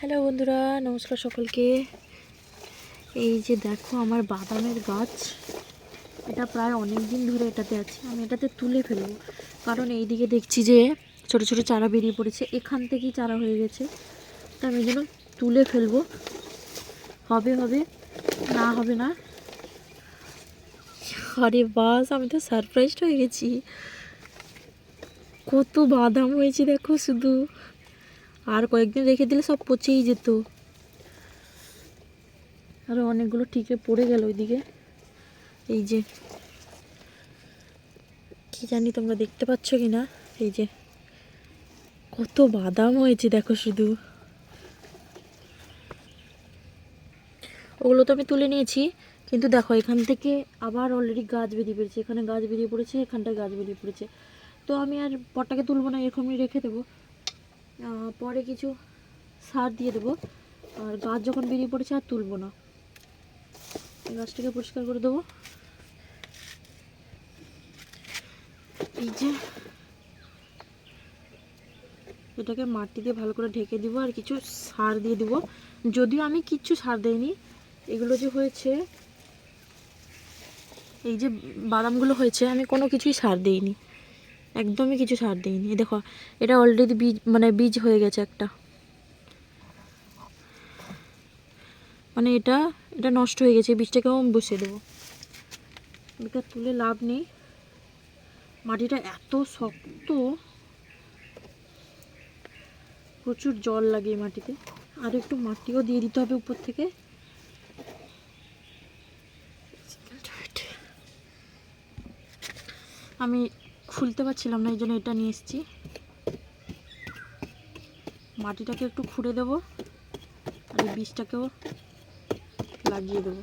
Hello বন্ধুরা, নমস্কার সকলকে। এই যে দেখো আমার বাদামের গাছ, এটা প্রায় অনেক দিন ধরে এটাতে আছে, আমি এটাতে তুলে ফেলব। কারণ এই দিকে দেখছি যে ছোট ছোট চারা বেরিয়ে পড়েছে, এখান থেকেই চারা হয়ে গেছে। তা আমি যেন তুলে ফেলব। হবে হবে, না হবে না। আরে বাস, আমি তো সারপ্রাইজড হয়ে গেছি। কত বাদাম হয়েছে দেখো শুধু। আর কয়েকদিন রেখে দিলে সব পচেই যেত। আরও অনেকগুলো টিকে পড়ে গেল ওইদিকে। এই যে। কি জানি তোমরা দেখতে পাচ্ছ কি না এই যে। কত বাদাম হয়েছে দেখো শুধু। ওগুলো তো আমি তুলে নিয়েছি কিন্তু দেখো এখান থেকে আবার অলরেডি গাছ বেরিয়ে পড়েছে। এখানে গাছ বেরিয়ে পড়েছে এখানটায় গাছ বেরিয়ে পড়েছে। তো আমি আর পটটাকে তুলবো না এরকমই রেখে দেবো। পরে কিছু সার দিয়ে দেবো। আর গাছ যখন বেরিয়ে পড়েছে আর তুলবো না। গাছটাকে পরিষ্কার করে দেবো। এই যে এটাকে মাটি দিয়ে ভালো করে ঢেকে দিব আর কিছু সার দিয়ে দিব। যদিও আমি কিচ্ছু সার দেইনি। এগুলো যে হয়েছে, এই যে বাদামগুলো হয়েছে, আমি কোনো কিছুই সার দিইনি। একদমই কিছু সার দিইনি। দেখো, এটা অলরেডি বীজ মানে বীজ হয়ে গেছে একটা। মানে এটা এটা নষ্ট হয়ে গেছে বীজটাকেও আমি বসিয়ে দেবো। এটা তুলে লাভ নেই। মাটিটা এত শক্ত, প্রচুর জল লাগে এই মাটিতে। আর একটু মাটিও দিয়ে দিতে হবে উপর থেকে। আমি খুলতে পারছিলাম না, এই জন্য এটা নিয়ে এসেছি। মাটিটাকে একটু খুঁড়ে দেবো, আর এই বীজটাকেও লাগিয়ে দেবো।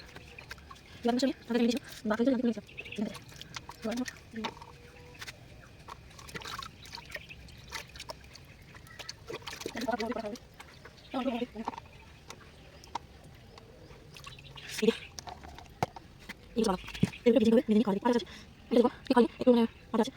양심이 다들 이리죠. 나 그들 양심이 있어. 근데 좋아요. 이리 이리 가봐. 이리 비진 거왜? 민이 가리. 알았지? 이리 와. 이 가리. 이리 오네. 알았지?